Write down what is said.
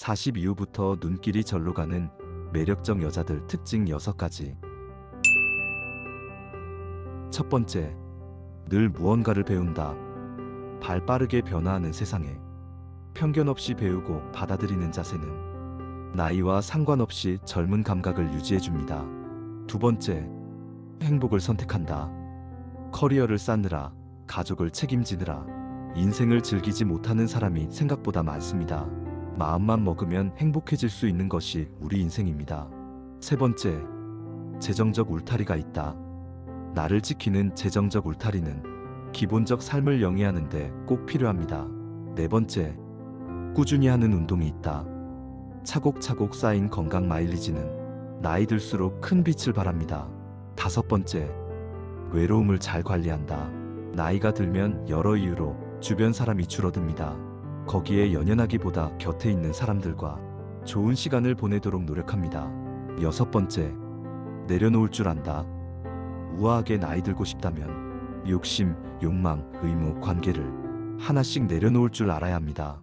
40 이후부터 눈길이 절로 가는 매력적 여자들 특징 6가지. 첫 번째, 늘 무언가를 배운다. 발 빠르게 변화하는 세상에 편견 없이 배우고 받아들이는 자세는 나이와 상관없이 젊은 감각을 유지해 줍니다. 두 번째, 행복을 선택한다. 커리어를 쌓느라, 가족을 책임지느라, 인생을 즐기지 못하는 사람이 생각보다 많습니다. 마음만 먹으면 행복해질 수 있는 것이 우리 인생입니다. 세 번째, 재정적 울타리가 있다. 나를 지키는 재정적 울타리는 기본적 삶을 영위하는데 꼭 필요합니다. 네 번째, 꾸준히 하는 운동이 있다. 차곡차곡 쌓인 건강 마일리지는 나이 들수록 큰 빛을 발합니다. 다섯 번째, 외로움을 잘 관리한다. 나이가 들면 여러 이유로 주변 사람이 줄어듭니다. 거기에 연연하기보다 곁에 있는 사람들과 좋은 시간을 보내도록 노력합니다. 여섯 번째, 내려놓을 줄 안다. 우아하게 나이 들고 싶다면 욕심, 욕망, 의무, 관계를 하나씩 내려놓을 줄 알아야 합니다.